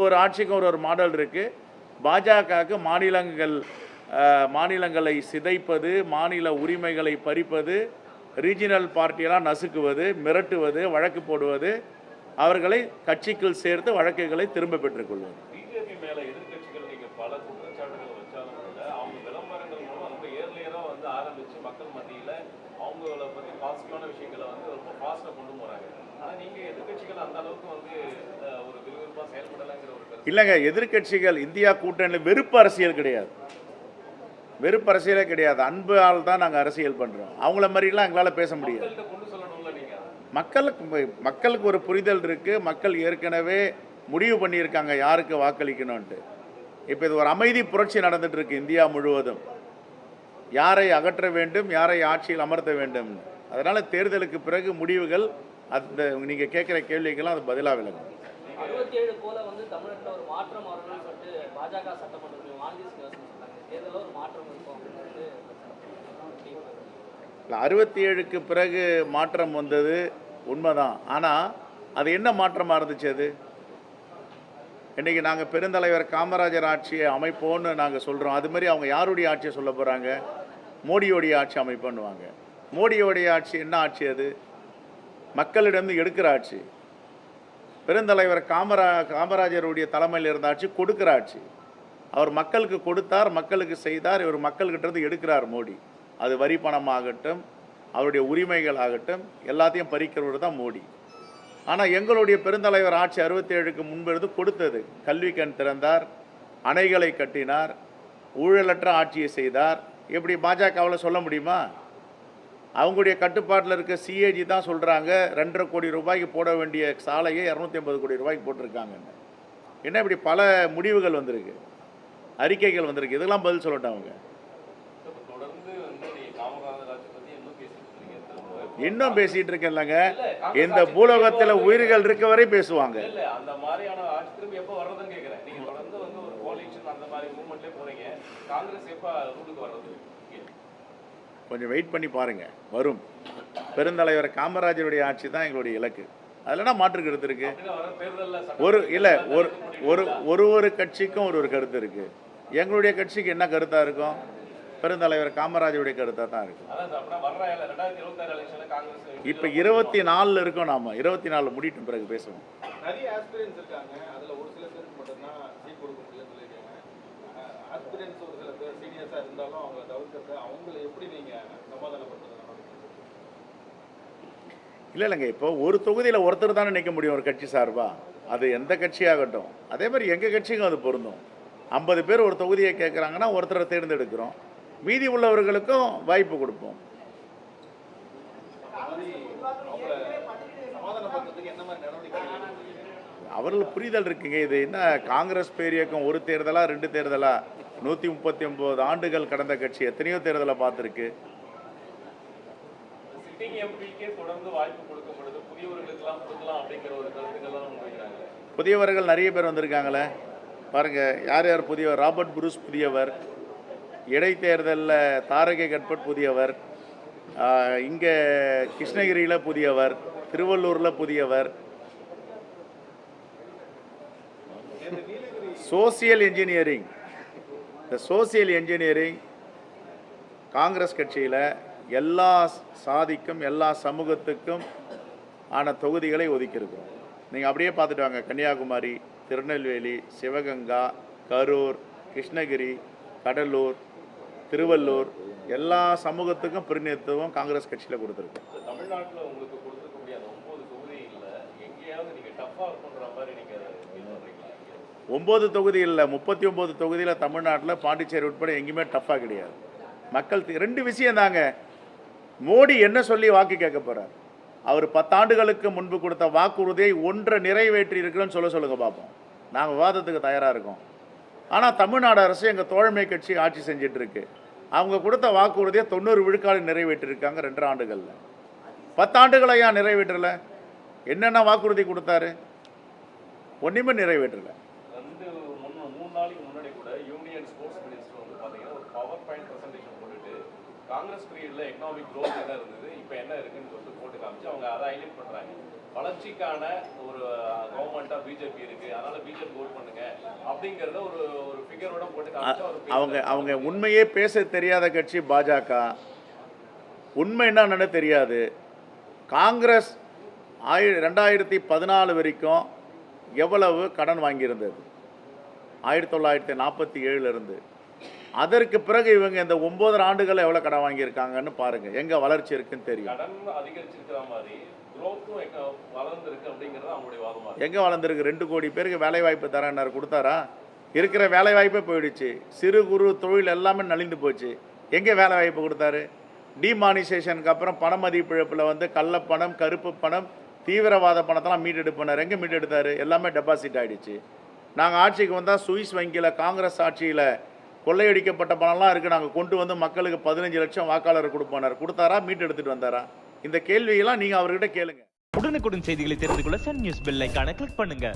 ஒரு ஆட்சிக்கும் ஒரு ஒரு மாடல் இருக்குது பாஜகவுக்கு மாநிலங்கள் மாநிலங்களை சிதைப்பது மாநில உரிமைகளை பறிப்பது ரீஜினல் பார்ட்டியெல்லாம் நசுக்குவது மிரட்டுவது வழக்கு போடுவது அவர்களை கட்சிக்குள் சேர்த்து வழக்குகளை திரும்ப பெற்றுக்கொள்வது மத்தியில அவங்கள பத்தி பாசிட்டிவான விஷயங்களை வந்து ரொம்ப ஃபாஸ்டா கொண்டு போறாங்க. ஆனா நீங்க எதிர்க்கட்சிகள் அந்த அளவுக்கு வந்து ஒரு விறுவிறுப்பா செயல்படலைங்கிற ஒரு இல்லைங்க எதிர்க்கட்சிகள் இந்தியா கூட்டணியில் வெறுப்பு அரசியல் கிடையாது. வெறுப்பு அரசியலே கிடையாது. அன்பால் தான் நாங்கள் அரசியல் பண்ணுறோம் அவங்கள மாதிரிலாம் எங்களால் பேச முடியாது. மக்களுக்கு மக்களுக்கு ஒரு புரிதல் இருக்குது மக்கள் ஏற்கனவே முடிவு பண்ணியிருக்காங்க யாருக்கு வாக்களிக்கணும்ன்ட்டு. இப்போ இது ஒரு அமைதி புரட்சி நடந்துட்டு இருக்கு இந்தியா முழுவதும். யாரை அகற்ற வேண்டும் யாரை ஆட்சியில் அமர்த்த வேண்டும். அதனால் தேர்தலுக்கு பிறகு முடிவுகள் அந்த நீங்கள் கேட்குற கேள்விக்கெல்லாம் அது பதிலாக விளங்கும் அறுபத்தி ஏழு போல வந்து தமிழகத்துல ஒரு மாற்றம் வரணும்னு சொல்லிட்டு பாஜக சட்டமன்ற வானதி சீனிவாசன் சொன்னாங்க. தேர்தலில் ஒரு மாற்றம் இருக்கும் அப்படின்னு இல்லை அறுபத்தி ஏழுக்கு பிறகு மாற்றம் வந்தது உண்மைதான். ஆனால் அது என்ன மாற்றமாக இருந்துச்சு அது? இன்றைக்கி நாங்கள் பெருந்தலைவர் காமராஜர் ஆட்சியை அமைப்போம்னு நாங்கள் சொல்கிறோம் அது மாதிரி அவங்க யாருடைய ஆட்சியை சொல்ல போகிறாங்க மோடியோடைய ஆட்சி அமைப்போன்னுவாங்க. மோடியோடைய ஆட்சி என்ன ஆட்சி அது? மக்களிடம் எடுக்கிற ஆட்சி. பெருந்தலைவர் காமரா காமராஜருடைய தலைமையில் இருந்த ஆட்சி கொடுக்குற ஆட்சி. அவர் மக்களுக்கு கொடுத்தார் மக்களுக்கு செய்தார் இவர் மக்கள்கிட்டருந்து எடுக்கிறார் மோடி. அது வரி பணமாகட்டும் அவருடைய உரிமைகள் ஆகட்டும் எல்லாத்தையும் பறிக்கிறவர் தான் மோடி. ஆனால் எங்களுடைய பெருந்தலைவர் ஆட்சி அறுபத்தேழுக்கு முன்பிருந்து கொடுத்தது. கல்வி கண் திறந்தார் அணைகளை கட்டினார் ஊழலற்ற ஆட்சியை செய்தார். எப்படி பாஜகவில் சொல்ல முடியுமா? அவங்களுடைய கட்டுப்பாட்டில் இருக்க சிஏஜி தான் சொல்கிறாங்க ரெண்டரை கோடி ரூபாய்க்கு போட வேண்டிய சாலையை இரநூத்தி ஐம்பது கோடி ரூபாய்க்கு போட்டிருக்காங்கன்னு. என்ன இப்படி பல முடிவுகள் வந்திருக்கு அறிக்கைகள் வந்திருக்கு. இதெல்லாம் பதில் சொல்லட்டும் அவங்க. தொடர்ந்து இன்னும் பேசிட்டு இருக்கேன்லங்க. இந்த பூலோகத்தில் உயிர்கள் இருக்க வரை பேசுவாங்க. கொஞ்சம் வெயிட் பண்ணி பாருங்கள் வரும். பெருந்தலைவர் காமராஜருடைய ஆட்சி தான் எங்களுடைய இலக்கு. அதில் தான் மாற்று கருத்து சட்ட- ஒரு இல்லை ஒரு ஒரு ஒரு ஒரு கட்சிக்கும் ஒரு ஒரு கருத்து இருக்குது எங்களுடைய கட்சிக்கு என்ன கருத்தாக இருக்கும்? பெருந்தலைவர் காமராஜருடைய கருத்தாக தான் காங்கிரஸ் இப்போ இருபத்தி நாலில் இருக்கோம் நாம. இருபத்தி நாலு முடிட்டும் பிறகு பேசுவோம். இல்லை இல்லைங்க. இப்போ ஒரு தொகுதியில் ஒருத்தர் தானே நிற்க முடியும் ஒரு கட்சி சார்பா? அது எந்த கட்சியாகட்டும் அதே மாதிரி எங்கள் கட்சிக்கும் அது பொருந்தும். ஐம்பது பேர் ஒரு தொகுதியை கேட்குறாங்கன்னா ஒருத்தரை தேர்ந்தெடுக்கிறோம். மீதி உள்ளவர்களுக்கும் வாய்ப்பு கொடுப்போம்? அவர்கள் புரிதல் இருக்குங்க. இது என்ன காங்கிரஸ் பேரியக்கம் ஒரு தேர்தலா ரெண்டு தேர்தலா? நூற்றி முப்பத்தி ஒம்பது ஆண்டுகள் கடந்த கட்சி எத்தனையோ தேர்தலை பார்த்துருக்கு. புதியவர்கள் நிறைய பேர் வந்திருக்காங்களே. பாருங்க யார் யார் புதியவர்? Robert Bruce புதியவர். இடைத்தேர்தலில் தாரகை கட்பட் புதியவர் இங்கே கிருஷ்ணகிரியில் புதியவர் திருவள்ளூரில் புதியவர். Social engineering. இந்த சோசியல் இன்ஜினியரிங் காங்கிரஸ் கட்சியில் எல்லா சாதிக்கும் எல்லா சமூகத்துக்கும் ஆன தொகுதிகளை ஒதுக்கியிருக்கிறோம். நீங்கள் அப்படியே பார்த்துட்டு வாங்க. கன்னியாகுமரி திருநெல்வேலி சிவகங்கா கரூர் கிருஷ்ணகிரி கடலூர் திருவள்ளூர் எல்லா சமூகத்துக்கும் பிரதிநிதித்துவம் காங்கிரஸ் கட்சியில் கொடுத்துருக்கு. தமிழ்நாட்டுல உங்களுக்கு கொடுத்துருக்கக்கூடிய அந்த ஒன்பது தொகுதிகள்ல எங்கேயாவது நீங்க டஃப்பா இருக்குன்ற மாதிரி நீங்க ஃபீல் பண்றீங்களா? ஒம்பது தொகுதி இல்லை முப்பத்தி ஒம்பது தொகுதியில் தமிழ்நாட்டில் பாண்டிச்சேரி உட்பட எங்கேயுமே டஃப்பாக கிடையாது. மக்கள் ரெண்டு விஷயம் தாங்க. மோடி என்ன சொல்லி வாக்கு கேட்க போகிறார் அவர் பத்தாண்டுகளுக்கு முன்பு கொடுத்த வாக்குறுதியை ஒன்றை நிறைவேற்றி இருக்கிறோன்னு சொல்ல சொல்லுங்க பார்ப்போம் நாங்கள் விவாதத்துக்கு தயாராக இருக்கோம். ஆனால் தமிழ்நாடு அரசு எங்கள் தோழமை கட்சி ஆட்சி செஞ்சிட்ருக்கு. அவங்க கொடுத்த வாக்குறுதியை தொண்ணூறு விழுக்காடு நிறைவேற்றிருக்காங்க ரெண்டு ஆண்டுகளில். பத்தாண்டுகளை ஏன் நிறைவேற்றலை? என்னென்ன வாக்குறுதி கொடுத்தாரு? ஒன்றுமே நிறைவேற்றலை. காங்கிரஸ் பீரியட்ல எக்கனாமிக் க்ரோத் என்ன இருந்தது இப்போ என்ன இருக்குன்னு சொல்லிட்டு போட்டு காமிச்சு அவங்க அதை ஹைலைட் பண்ணுறாங்க வளர்ச்சிக்கான ஒரு கவர்மெண்ட்டாக பிஜேபி இருக்கு. அதனால பிஜேபி ஓட் பண்ணுங்க. அப்படிங்கறத ஒரு ஒரு ஃபிகரோட போட்டு அவங்க. அவங்க உண்மையே பேச தெரியாத கட்சி பாஜக. உண்மை என்னன்னு தெரியாது. காங்கிரஸ் ஆயி ரெண்டாயிரத்தி பதினாலு வரைக்கும் எவ்வளவு கடன் வாங்கியிருந்தது? ஆயிரத்தி தொள்ளாயிரத்தி நாற்பத்தி ஏழுலேருந்து அதற்கு பிறகு இவங்க இந்த ஒம்பது ஆண்டுகள் எவ்வளோ கடன் வாங்கியிருக்காங்கன்னு பாருங்கள் எங்கே வளர்ச்சி இருக்குன்னு தெரியும். அவங்களுடைய வாதமா எங்கே வளர்ந்துருக்கு? ரெண்டு கோடி பேருக்கு வேலை வாய்ப்பு தரேன்னாரு கொடுத்தாரா? இருக்கிற வேலை வாய்ப்பே போயிடுச்சு. சிறு குறு தொழில் எல்லாமே நலிந்து போச்சு. எங்கே வேலை வாய்ப்பு கொடுத்தாரு? டிமானிசேஷனுக்கு அப்புறம் பண மதிப்பிழப்பில் வந்து கள்ளப்பணம் கருப்பு பணம் தீவிரவாத பணத்தெல்லாம் மீட்டெடுப்பினார் எங்கே மீட்டெடுத்தார்? எல்லாமே டெபாசிட் ஆகிடுச்சு நாங்கள் ஆட்சிக்கு வந்தால் சுவிஸ் வங்கியில் காங்கிரஸ் ஆட்சியில் கொள்ளையடிக்கப்பட்ட பணம்லாம் இருக்குது நாங்கள் கொண்டு வந்து மக்களுக்கு பதினஞ்சு லட்சம் வாக்காளர் கொடுப்போனார் கொடுத்தாரா? மீட்டெடுத்துட்டு வந்தாரா? இந்த கேள்வியெல்லாம் நீங்கள் அவர்கிட்ட கேளுங்க. உடனுக்குடன் செய்திகளை தெரிந்து கொள்ள சன் நியூஸ் பெல் ஐக்கான கிளிக் பண்ணுங்க.